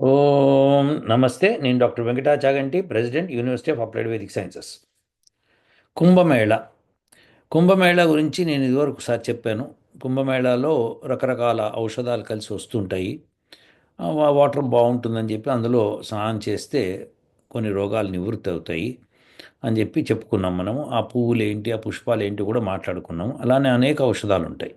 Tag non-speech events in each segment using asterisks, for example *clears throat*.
ఓం నమస్తే నేను doctor Venkata Chaganti president university of applied Vedic sciences. Kumbh Mela. Kumbh Mela గురించి నేను ఇదివరకు సార్ చెప్పాను. కుంభమేళాలో రకరకాల ఔషధాలు కలిసి వస్తుంటాయి. వాటర్ బాగుంటుందని చెప్పి అందులో స్నానం చేస్తే కొన్ని రోగాలు నివృత్తి అవుతాయి అని చెప్పి చెప్పుకున్నాం మనము. ఆ పువ్వులు ఏంటి ఆ పుష్పాలు ఏంటి కూడా మాట్లాడుకున్నాము. అలానే అనేక ఔషధాలు ఉంటాయి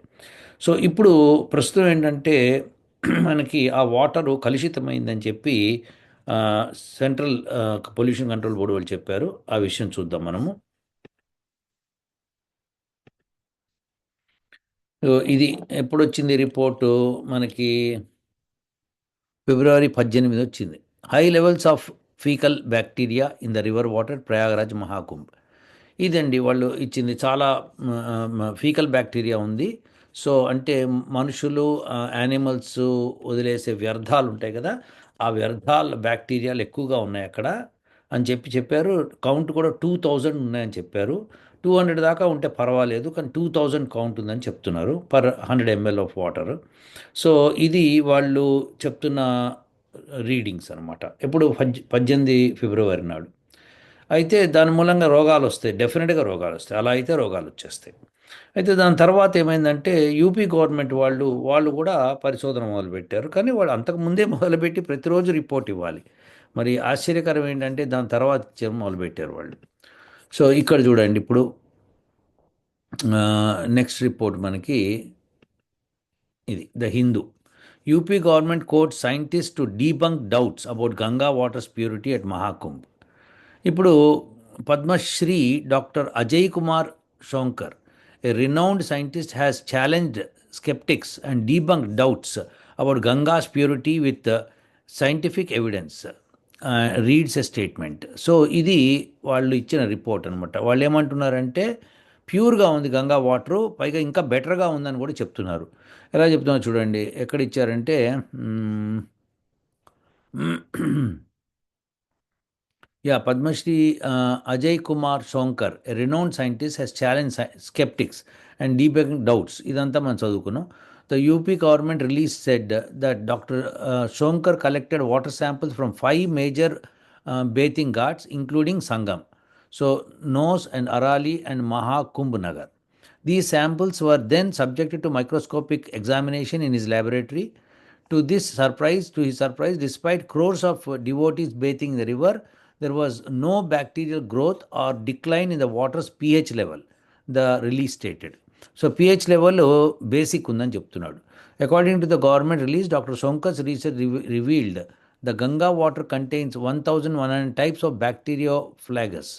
సో ఇప్పుడు ప్రస్తుతం ఏంటంటే *clears throat* మనకి ఆ వాటరు కలుషితమైందని చెప్పి సెంట్రల్ పొల్యూషన్ కంట్రోల్ బోర్డు వాళ్ళు చెప్పారు. ఆ విషయం చూద్దాం మనము. ఇది ఎప్పుడు వచ్చింది రిపోర్టు? మనకి ఫిబ్రవరి పద్దెనిమిది వచ్చింది. High levels of fecal bacteria in the river water Prayagraj Mahakumbh. ఇదండి వాళ్ళు ఇచ్చింది. చాలా ఫీకల్ బ్యాక్టీరియా ఉంది. సో అంటే మనుషులు యానిమల్స్ వదిలేసే వ్యర్థాలు ఉంటాయి కదా ఆ వ్యర్థాల బ్యాక్టీరియాలు ఎక్కువగా ఉన్నాయి అక్కడ అని చెప్పి చెప్పారు. కౌంట్ కూడా టూ థౌజండ్ ఉన్నాయని చెప్పారు. టూ హండ్రెడ్ దాకా ఉంటే పర్వాలేదు కానీ టూ థౌజండ్ కౌంట్ ఉందని చెప్తున్నారు per hundred ML of water so ఇది వాళ్ళు చెప్తున్న రీడింగ్స్ అనమాట ఎప్పుడు పద్ పద్దెనిమిది ఫిబ్రవరి నాడు. అయితే దాని మూలంగా రోగాలు వస్తాయి. డెఫినెట్గా రోగాలు వస్తాయి. అలా అయితే రోగాలు వచ్చేస్తాయి. అయితే దాని తర్వాత ఏమైందంటే యూపీ గవర్నమెంట్ వాళ్ళు వాళ్ళు కూడా పరిశోధన మొదలుపెట్టారు. కానీ వాళ్ళు అంతకు ముందే *laughs* మొదలుపెట్టి ప్రతిరోజు రిపోర్ట్ ఇవ్వాలి. మరి ఆశ్చర్యకరం ఏంటంటే దాని తర్వాత ఇచ్చారు మొదలుపెట్టారు వాళ్ళు. సో ఇక్కడ చూడండి ఇప్పుడు. నెక్స్ట్ రిపోర్ట్ మనకి ఇది the Hindu UP government court scientist to debunk doubts about Ganga waters purity at Mahakumbh. ఇప్పుడు Padma Shri doctor Ajay Kumar Sonkar a renowned scientist has challenged sceptics and debunk doubts about Ganga's purity with scientific evidence reads a statement so ఇది వాళ్ళు ఇచ్చిన report అనమాట వాళ్ళు ఏమంటున్నారంటే ప్యూర్గా ఉంది Ganga water పైగా ఇంకా బెటర్గా ఉందని కూడా చెప్తున్నారు. ఎలా చెప్తున్నారు చూడండి ఎక్కడ ఇచ్చారంటే Yeah, Padma Shri uh, Ajay Kumar Shankar, a renowned scientist, has challenged sci- skeptics and debunked doubts. ఇదంతా మనం చదువుకున్నాం the UP government release said that doctor Sonkar collected water samples from five major bathing ghats including Sangam so nose and Arail and Mahakumbh Nagar These samples were then subjected to microscopic examination in his laboratory. To this surprise, to his surprise, despite crores of uh, devotees bathing in the river, there was no bacterial growth or decline in the water's pH level, the release stated. So pH level basic ఉందని చెప్తున్నాడు. According to the government release doctor Shankar's research revealed the Ganga water contains one thousand one hundred types of bacteriophages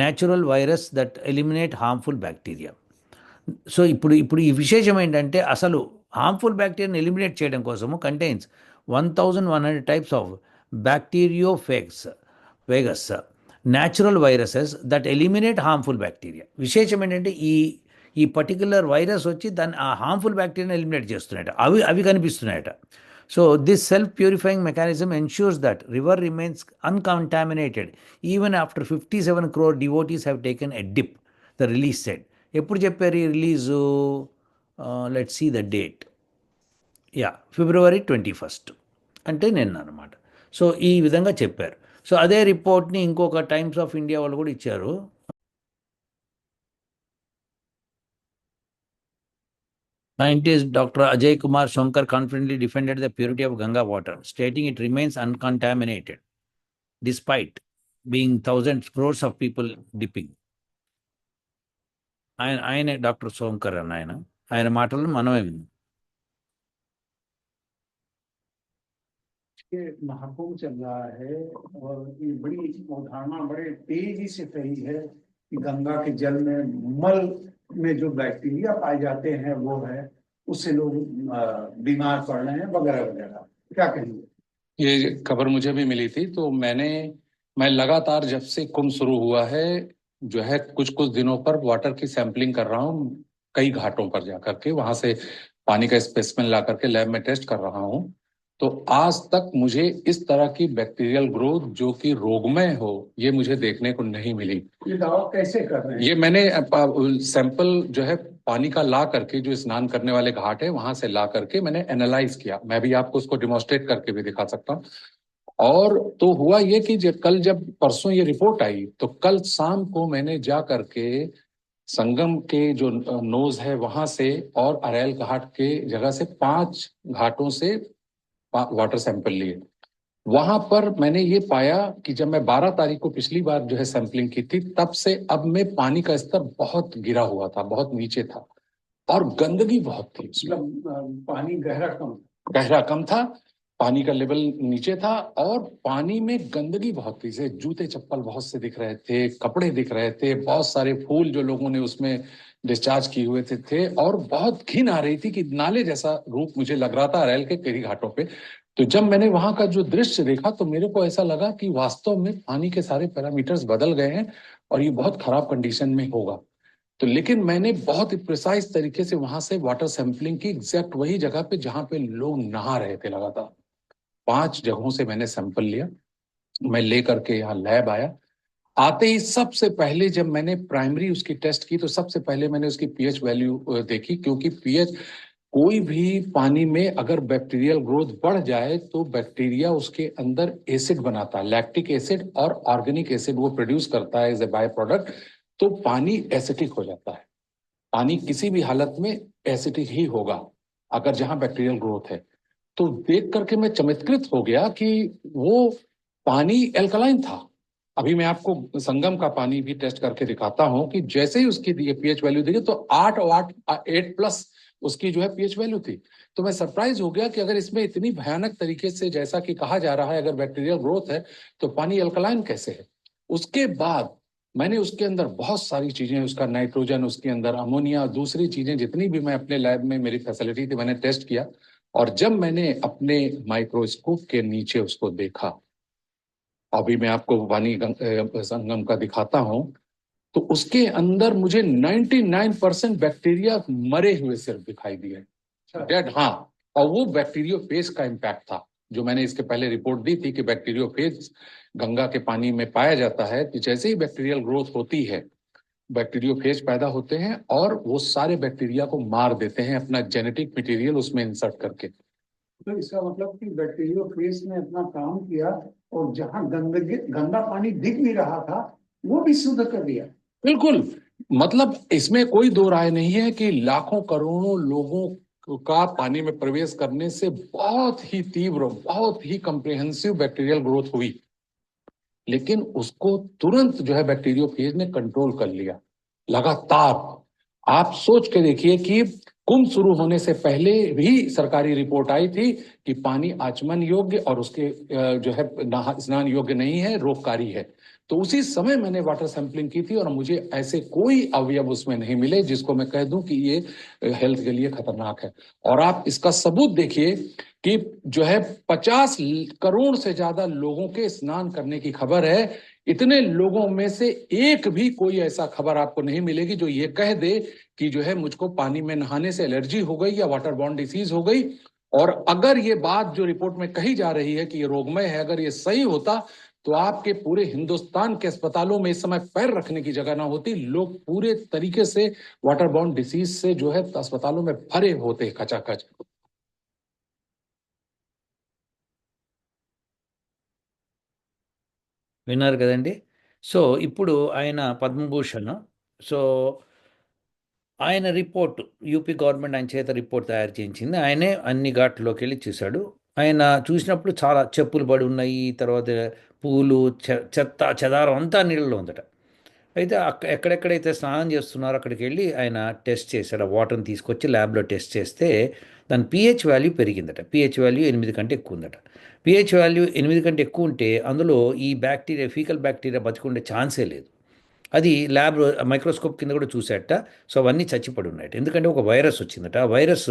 natural virus that eliminate harmful bacteria so ఇప్పుడు ఇప్పుడు ఈ విశేషం ఏంటంటే అసలు harmful బ్యాక్టీరియాని eliminate చేయడం కోసము contains one thousand one hundred types of bacteriophages natural viruses that eliminate harmful bacteria విశేషం ఏంటంటే ఈ ఈ పర్టికులర్ వైరస్ వచ్చి దాన్ని ఆ హార్మ్ఫుల్ బ్యాక్టీరియాని ఎలిమినేట్ చేస్తున్నాయట. అవి అవి కనిపిస్తున్నాయట. So this self purifying mechanism ensures that river remains uncontaminated even after fifty seven crore devotees have taken a dip the release set ఎప్పుడు చెప్పారు ఈ release let see the date yeah February twenty first అంటే నిన్న అనమాట so ఈ విధంగా చెప్పారు. So అదే రిపోర్ట్ని ఇంకొక టైమ్స్ ఆఫ్ ఇండియా వాళ్ళు కూడా ఇచ్చారు. Scientist doctor Ajay Kumar Shankar confidently defended the purity of Ganga water stating it remains uncontaminated despite being thousand crores of people dipping ఆయన ఆయనే డాక్టర్ సోంకర్ అన్న ఆయన. ఆయన మాటలను మనమే విన్నాం. के महाकुंभ चल रहा है और ये बड़ी अवधारणा, बड़े तेज़ी से फैली है कि गंगा के जल में, मल में जो बैक्टीरिया पाए जाते हैं, वो है, उससे लोग बीमार पड़ रहे हैं, वगैरह वगैरह। क्या कहेंगे ये खबर मुझे भी मिली थी तो मैंने, मैं लगातार जब से कुंभ शुरू हुआ है, जो है कुछ कुछ दिनों पर वाटर की सैंपलिंग कर रहा हूँ, कई घाटों पर जाकर के, वहाँ से पानी का स्पेसमेंट ला करके लैब में टेस्ट कर रहा हूँ। तो आज तक मुझे इस तरह की बैक्टीरियल ग्रोथ जो कि रोगमय हो ये मुझे देखने को नहीं मिली। ये दावा कैसे कर रहे हैं? ये मैंने सैंपल जो है पानी का ला करके जो स्नान करने वाले घाट है वहाँ से ला करके मैंने एनालाइज किया। मैं भी आपको उसको डिमोस्ट्रेट करके भी दिखा सकता हूँ। और तो हुआ ये कि जब कल जब परसों ये रिपोर्ट आई तो कल शाम को मैंने जा करके संगम के जो नोज़ है वहाँ से और अरेल घाट के जगह से पाँच घाटों से वाटर सैंपल लिए। वहाँ पर मैंने ये पाया कि जब मैं 12 तारीख को पिछली बार जो है सैंपलिंग की थी तब से अब में पानी का स्तर बहुत गिरा हुआ था बहुत नीचे था। और गंदगी बहुत थी। मतलब पानी गहरा कम गहरा कम था। पानी का लेवल नीचे था और पानी में गंदगी बहुत थी। से जूते चप्पल बहुत से दिख रहे थे कपड़े दिख रहे थे बहुत सारे फूल जो लोगों ने उसमें डिस्चार्ज किए हुए थे, थे और बहुत घिन आ रही थी कि नाले जैसा रूप मुझे लग रहा था अरेल के कई घाटों पे। तो जब मैंने वहाँ का जो दृश्य देखा तो मेरे को ऐसा लगा कि वास्तव में पानी के सारे पैरामीटर्स बदल गए हैं और ये बहुत खराब कंडीशन में होगा। तो लेकिन मैंने बहुत ही प्रिसाइज तरीके से वहाँ से वाटर सैंपलिंग की एग्जैक्ट वही जगह पे जहाँ पे लोग नहा रहे थे लगातार। पाँच जगहों से मैंने सैंपल लिया, मैं लेकर के यहाँ लैब आया। आते ही सबसे पहले जब मैंने प्राइमरी उसकी टेस्ट की तो सबसे पहले मैंने उसकी पीएच वैल्यू देखी, क्योंकि पीएच कोई भी पानी में अगर बैक्टीरियल ग्रोथ बढ़ जाए तो बैक्टीरिया उसके अंदर एसिड बनाता है, लैक्टिक एसिड और ऑर्गेनिक एसिड वो प्रोड्यूस करता है एज ए बाय प्रोडक्ट तो पानी एसिटिक हो जाता है। पानी किसी भी हालत में एसिटिक ही होगा, अगर जहाँ बैक्टीरियल ग्रोथ है। तो देख करके मैं चमत्कृत हो गया कि वो पानी एल्कलाइन था। अभी मैं आपको संगम का पानी भी टेस्ट करके दिखाता हूँ कि जैसे ही उसकी पीएच वैल्यू देखी तो आठ और आठ एट प्लस उसकी जो है पीएच वैल्यू थी। तो मैं सरप्राइज़ हो गया कि अगर इसमें इतनी भयानक तरीके से जैसा कि कहा जा रहा है, अगर बैक्टीरियल ग्रोथ है तो पानी अल्कलाइन कैसे है? उसके बाद मैंने उसके अंदर बहुत सारी चीज़ें, उसका नाइट्रोजन उसके अंदर अमोनिया दूसरी चीज़ें जितनी भी मैं अपने लैब में, मेरी फैसिलिटी थी, मैंने टेस्ट किया। और जब मैंने अपने माइक्रोस्कोप के नीचे उसको देखा अभी मैं आपको पानी संगम का दिखाता हूँ तो उसके अंदर मुझे 99 परसेंट बैक्टीरिया मरे हुए सिर्फ़ दिखाई दिए। डेड हाँ और वो बैक्टीरियोफेज का इम्पैक्ट था जो मैंने इसके पहले रिपोर्ट दी थी कि बैक्टीरियो बैक्टीरियोफेज गंगा के पानी में पाया जाता है कि जैसे ही बैक्टीरियल ग्रोथ होती है बैक्टीरियोफेज पैदा होते हैं और वो सारे बैक्टीरिया को मार देते हैं अपना जेनेटिक मटेरियल उसमें इंसर्ट करके। तो इसका मतलब कि बैक्टीरियोफेज ने अपना काम किया और जहाँ गंदगी गंदा पानी दिख भी रहा था वो भी शुद्ध कर दिया। बिल्कुल। मतलब इसमें कोई दो राय नहीं है कि लाखों करोड़ों लोगों का पानी में प्रवेश करने से बहुत ही तीव्र बहुत ही कम्प्रिहेंसिव बैक्टीरियल ग्रोथ हुई। लेकिन उसको तुरंत जो है बैक्टीरियोफेज ने कंट्रोल कर लिया। लगातार। आप सोच के देखिए कि कुंभ शुरू होने से पहले भी सरकारी रिपोर्ट आई थी कि पानी आचमन योग्य और उसके जो है स्नान योग्य नहीं है, रोगकारी है। तो उसी समय मैंने वाटर सैंपलिंग की थी और मुझे ऐसे कोई अवयव उसमें नहीं मिले जिसको मैं कह दूँ कि ये हेल्थ के लिए खतरनाक है। और आप इसका सबूत देखिए कि जो है पचास करोड़ से ज़्यादा लोगों के स्नान करने की खबर है। इतने लोगों में से एक भी कोई ऐसा खबर आपको नहीं मिलेगी जो ये कह दे कि जो है मुझको पानी में नहाने से एलर्जी हो गई या वाटर बॉन्ड डिसीज हो गई। और अगर ये बात जो रिपोर्ट में कही जा रही है कि ये रोगमय है, अगर ये सही होता तो आपके पूरे हिंदुस्तान के अस्पतालों में इस समय पैर रखने की जगह ना होती लोग पूरे तरीके से वाटर बॉन्ड डिसीज से जो है अस्पतालों में भरे होते खचाखच విన్నారు కదండి సో ఇప్పుడు ఆయన పద్మభూషణ్ సో ఆయన రిపోర్ట్ యూపీ గవర్నమెంట్ ఆయన చేత రిపోర్ట్ తయారు చేయించింది ఆయనే అన్ని ఘాట్లోకి వెళ్ళి చూశాడు ఆయన చూసినప్పుడు చాలా చెప్పులు పడి ఉన్నాయి తర్వాత పూలు చెత్త చెదారం అంతా నీళ్ళలో ఉందట. అయితే అక్క ఎక్కడెక్కడైతే స్నానం చేస్తున్నారో అక్కడికి వెళ్ళి ఆయన టెస్ట్ చేశాడు. ఆ వాటర్ని తీసుకొచ్చి ల్యాబ్లో టెస్ట్ చేస్తే దాని పిహెచ్ వాల్యూ పెరిగిందట. పిహెచ్ వాల్యూ ఎనిమిది కంటే ఎక్కువ ఉందట. పిహెచ్ వాల్యూ ఎనిమిది కంటే ఎక్కువ ఉంటే అందులో ఈ బ్యాక్టీరియా ఫీకల్ బ్యాక్టీరియా బతికుండే ఛాన్సే లేదు. అది ల్యాబ్ మైక్రోస్కోప్ కింద కూడా చూసేట. సో అవన్నీ చచ్చిపడి ఉన్నాయట. ఎందుకంటే ఒక వైరస్ వచ్చిందట. ఆ వైరస్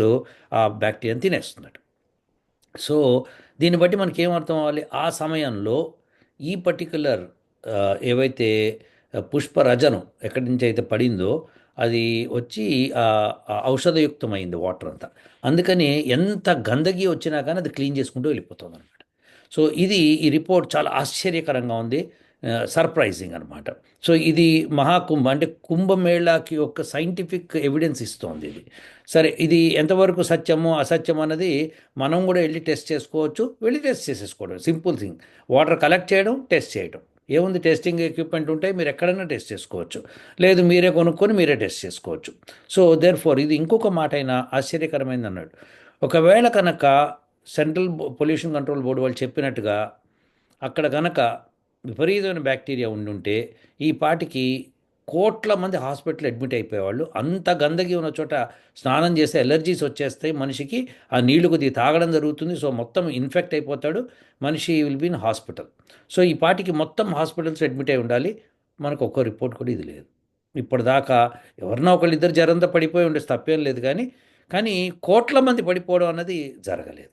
ఆ బ్యాక్టీరియాని తినేస్తుందట. సో దీన్ని బట్టి మనకి ఏమర్థం అవ్వాలి ఆ సమయంలో ఈ పర్టికులర్ ఏవైతే పుష్పరజను ఎక్కడి నుంచి అయితే పడిందో అది వచ్చి ఔషధయుక్తమైంది వాటర్ అంతా. అందుకని ఎంత గందగి వచ్చినా కానీ అది క్లీన్ చేసుకుంటూ వెళ్ళిపోతుంది అనమాట సో ఇది ఈ రిపోర్ట్ చాలా ఆశ్చర్యకరంగా ఉంది. సర్ప్రైజింగ్ అనమాట సో ఇది మహాకుంభ అంటే కుంభమేళాకి ఒక సైంటిఫిక్ ఎవిడెన్స్ ఇస్తోంది ఇది. సరే ఇది ఎంతవరకు సత్యమో అసత్యం అన్నది మనం కూడా వెళ్ళి టెస్ట్ చేసుకోవచ్చు వెళ్ళి test చేసేసుకోవడం. Simple thing. Water collect చేయడం టెస్ట్ చేయడం. ఏముంది? టెస్టింగ్ ఎక్విప్మెంట్ ఉంటే మీరు ఎక్కడైనా టెస్ట్ చేసుకోవచ్చు. లేదు మీరే కొనుక్కొని మీరే టెస్ట్ చేసుకోవచ్చు. సో దేర్ ఫోర్ ఇది ఇంకొక మాట అయినా ఆశ్చర్యకరమైంది అన్నాడు. ఒకవేళ కనుక సెంట్రల్ పొల్యూషన్ కంట్రోల్ బోర్డు వాళ్ళు చెప్పినట్టుగా అక్కడ కనుక విపరీతమైన బ్యాక్టీరియా ఉండుంటే ఈ పాటికి కోట్ల మంది హాస్పిటల్ అడ్మిట్ అయిపోయేవాళ్ళు. అంత గందగి ఉన్న చోట స్నానం చేస్తే ఎలర్జీస్ వచ్చేస్తాయి మనిషికి ఆ నీళ్ళు కొద్దిగా తాగడం జరుగుతుంది. సో మొత్తం ఇన్ఫెక్ట్ అయిపోతాడు. మనిషి will be in hospital. So ఈ పాటికి మొత్తం హాస్పిటల్స్ అడ్మిట్ అయి ఉండాలి. మనకు ఒక్క రిపోర్ట్ కూడా ఇది లేదు. ఇప్పటిదాకా ఎవరినో ఒకళ్ళు ఇద్దరు జరంతా పడిపోయి ఉండే తప్పేం లేదు కానీ కానీ కోట్ల మంది పడిపోవడం అన్నది జరగలేదు.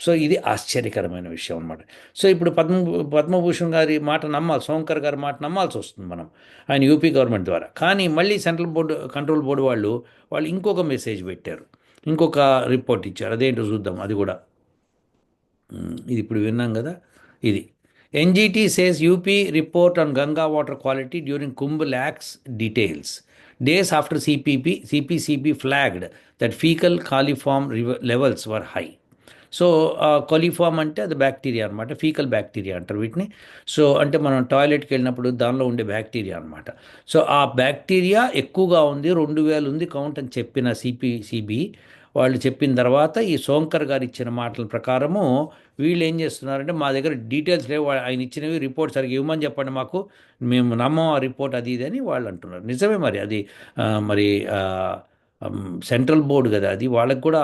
సో ఇది ఆశ్చర్యకరమైన విషయం అనమాట సో ఇప్పుడు పద్మ పద్మభూషణ్ గారి మాట నమ్మాలి సోంకర్ గారి మాట నమ్మాల్సి వస్తుంది మనం ఆయన యూపీ గవర్నమెంట్ ద్వారా. కానీ మళ్ళీ సెంట్రల్ బోర్డు కంట్రోల్ బోర్డు వాళ్ళు వాళ్ళు ఇంకొక మెసేజ్ పెట్టారు. ఇంకొక రిపోర్ట్ ఇచ్చారు. అదేంటో చూద్దాం అది కూడా. ఇది ఇప్పుడు విన్నాం కదా ఇది. NGT says UP report on Ganga water quality during Kumbh lacks details days after CPP CPCP flagged that fecal coliform levels were high so coliform అంటే అది బ్యాక్టీరియా అనమాట ఫీకల్ బ్యాక్టీరియా అంటారు వీటిని. సో అంటే మనం టాయిలెట్కి వెళ్ళినప్పుడు దానిలో ఉండే బ్యాక్టీరియా అనమాట సో ఆ బ్యాక్టీరియా ఎక్కువగా ఉంది రెండు వేలు ఉంది కౌంట్ అని చెప్పిన సిపిసిబి వాళ్ళు చెప్పిన తర్వాత ఈ సోంకర్ గారు ఇచ్చిన మాటల ప్రకారము వీళ్ళు ఏం చేస్తున్నారంటే మా దగ్గర డీటెయిల్స్ లేవు ఆయన ఇచ్చినవి రిపోర్ట్ సరిగ్గా ఇవ్వమని చెప్పండి మాకు మేము నమ్మం ఆ రిపోర్ట్ అది ఇది అని వాళ్ళు అంటున్నారు. నిజమే మరి అది మరి సెంట్రల్ బోర్డు కదా అది. వాళ్ళకి కూడా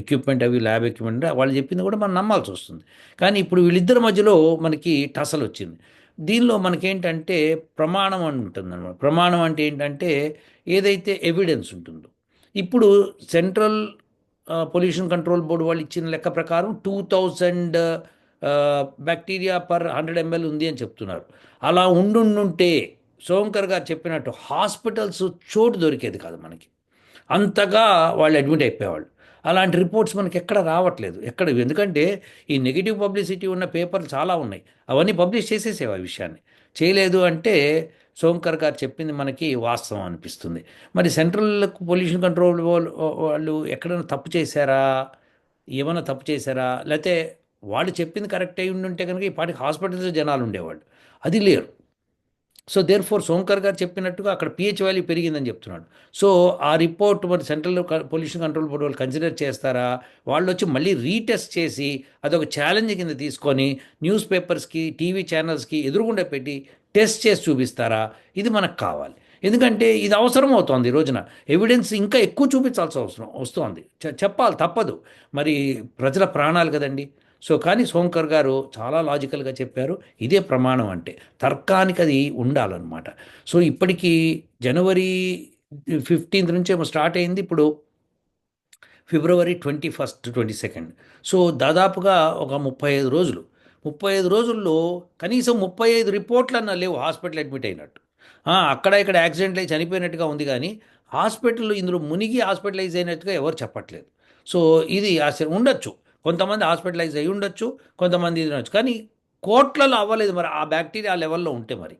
ఎక్విప్మెంట్ అవి ల్యాబ్ ఎక్విప్మెంట్ వాళ్ళు చెప్పింది కూడా మనం నమ్మాల్సి వస్తుంది. కానీ ఇప్పుడు వీళ్ళిద్దరి మధ్యలో మనకి టసల్ వచ్చింది. దీనిలో మనకేంటంటే ప్రమాణం అని ఉంటుందన్నమాట. ప్రమాణం అంటే ఏంటంటే ఏదైతే ఎవిడెన్స్ ఉంటుందో. ఇప్పుడు సెంట్రల్ పొల్యూషన్ కంట్రోల్ బోర్డు వాళ్ళు ఇచ్చిన లెక్క ప్రకారం two thousand bacteria per hundred ML ఉంది అని చెప్తున్నారు. అలా ఉండుంటే సోంకర్ గారు చెప్పినట్టు హాస్పిటల్స్ చోటు దొరికేది కాదు మనకి. అంతగా వాళ్ళు అడ్మిట్ అయిపోయేవాళ్ళు. అలాంటి రిపోర్ట్స్ మనకి ఎక్కడ రావట్లేదు. ఎక్కడ? ఎందుకంటే ఈ నెగిటివ్ పబ్లిసిటీ ఉన్న పేపర్లు చాలా ఉన్నాయి. అవన్నీ పబ్లిష్ చేసేసేవి ఆ విషయాన్ని. చేయలేదు అంటే సోంకర్ గారు చెప్పింది మనకి వాస్తవం అనిపిస్తుంది. మరి సెంట్రల్ పొల్యూషన్ కంట్రోల్ వాళ్ళు వాళ్ళు ఎక్కడైనా తప్పు చేశారా? ఏమైనా తప్పు చేశారా? లేకపోతే వాళ్ళు చెప్పింది కరెక్ట్ అయి ఉండుంటే కనుక ఈ పాటికి హాస్పిటల్స్ జనాలు ఉండేవాళ్ళు. అది లేరు. సో దేర్ ఫోర్ సోంకర్ గారు చెప్పినట్టుగా అక్కడ పిహెచ్ వాల్యూ పెరిగిందని చెప్తున్నాడు. సో ఆ రిపోర్ట్ మరి సెంట్రల్ పొల్యూషన్ కంట్రోల్ బోర్డు వాళ్ళు కన్సిడర్ చేస్తారా? వాళ్ళు వచ్చి మళ్ళీ రీటెస్ట్ చేసి అదొక ఛాలెంజ్ కింద తీసుకొని న్యూస్ పేపర్స్కి టీవీ ఛానల్స్కి ఎదురుగుండా పెట్టి టెస్ట్ చేసి చూపిస్తారా? ఇది మనకు కావాలి. ఎందుకంటే ఇది అవసరం అవుతోంది ఈ రోజున. ఎవిడెన్స్ ఇంకా ఎక్కువ చూపించాల్సిన అవసరం వస్తోంది. చెప్పాలి తప్పదు. మరి ప్రజల ప్రాణాలు కదండి. సో కానీ సోంకర్ గారు చాలా లాజికల్గా చెప్పారు ఇదే ప్రమాణం అంటే తర్కానికి అది ఉండాలన్నమాట. సో ఇప్పటికీ జనవరి ఫిఫ్టీన్త్ నుంచి ఏమో స్టార్ట్ అయింది ఇప్పుడు February twenty first twenty second. So దాదాపుగా ఒక ముప్పై ఐదు రోజులు. ముప్పై ఐదు రోజుల్లో కనీసం ముప్పై ఐదు రిపోర్ట్లన్నా లేవు హాస్పిటల్ అడ్మిట్ అయినట్టు. అక్కడ ఇక్కడ యాక్సిడెంట్ అయి చనిపోయినట్టుగా ఉంది కానీ హాస్పిటల్ ఇందులో మునిగి హాస్పిటలైజ్ అయినట్టుగా ఎవరు చెప్పట్లేదు. సో ఇది ఆశ ఉండొచ్చు. కొంతమంది హాస్పిటలైజ్ అయి ఉండొచ్చు కొంతమంది ఇది ఉండొచ్చు. కానీ కోట్లలో అవ్వలేదు మరి ఆ బ్యాక్టీరియా లెవెల్లో ఉంటే మరి.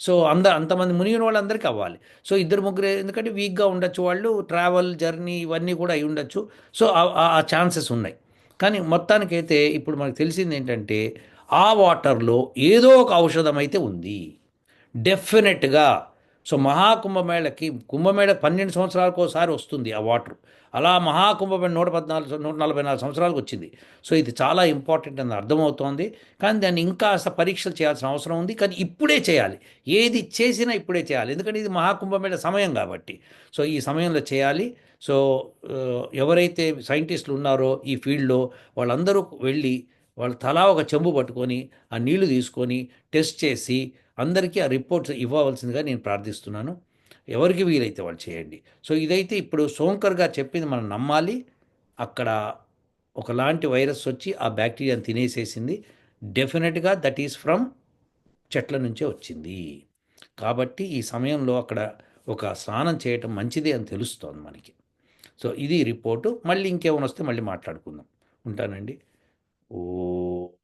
సో అంద అంతమంది మునిగిన వాళ్ళందరికీ అవ్వాలి. సో ఇద్దరు ముగ్గురు ఎందుకంటే వీక్గా ఉండొచ్చు వాళ్ళు ట్రావెల్ జర్నీ ఇవన్నీ కూడా అయి ఉండొచ్చు. సో ఆ ఛాన్సెస్ ఉన్నాయి. కానీ మొత్తానికైతే ఇప్పుడు మనకు తెలిసింది ఏంటంటే ఆ వాటర్లో ఏదో ఒక ఔషధం అయితే ఉంది. డెఫినెట్గా సో మహాకుంభమేళకి కుంభమేళ పన్నెండు సంవత్సరాలకు ఒకసారి వస్తుంది ఆ వాటర్. అలా మహాకుంభమేళ నూట పద్నాలుగు నూట నలభై నాలుగు సంవత్సరాలకు వచ్చింది. సో ఇది చాలా ఇంపార్టెంట్ అని అర్థమవుతోంది. కానీ దాన్ని ఇంకా పరీక్షలు చేయాల్సిన అవసరం ఉంది. కానీ ఇప్పుడే చేయాలి. ఏది చేసినా ఇప్పుడే చేయాలి. ఎందుకంటే ఇది మహాకుంభమేళ సమయం కాబట్టి. సో ఈ సమయంలో చేయాలి. సో ఎవరైతే సైంటిస్టులు ఉన్నారో ఈ ఫీల్డ్లో వాళ్ళందరూ వెళ్ళి వాళ్ళు తలా ఒక చెంబు పట్టుకొని ఆ నీళ్ళు తీసుకొని టెస్ట్ చేసి అందరికీ ఆ రిపోర్ట్స్ ఇవ్వవలసిందిగా నేను ప్రార్థిస్తున్నాను. ఎవరికి వీలైతే వాళ్ళు చేయండి. సో ఇదైతే ఇప్పుడు సోంకర్ గారు చెప్పింది మనం నమ్మాలి. అక్కడ ఒకలాంటి వైరస్ వచ్చి ఆ బ్యాక్టీరియాని తినేసేసింది. డెఫినెట్గా దట్ ఈస్ ఫ్రమ్ చెట్ల నుంచే వచ్చింది. కాబట్టి ఈ సమయంలో అక్కడ ఒక స్నానం చేయటం మంచిది అని తెలుస్తోంది మనకి. సో ఇది రిపోర్టు. మళ్ళీ ఇంకేమైనా వస్తే మళ్ళీ మాట్లాడుకుందాం. ఉంటానండి. ఓ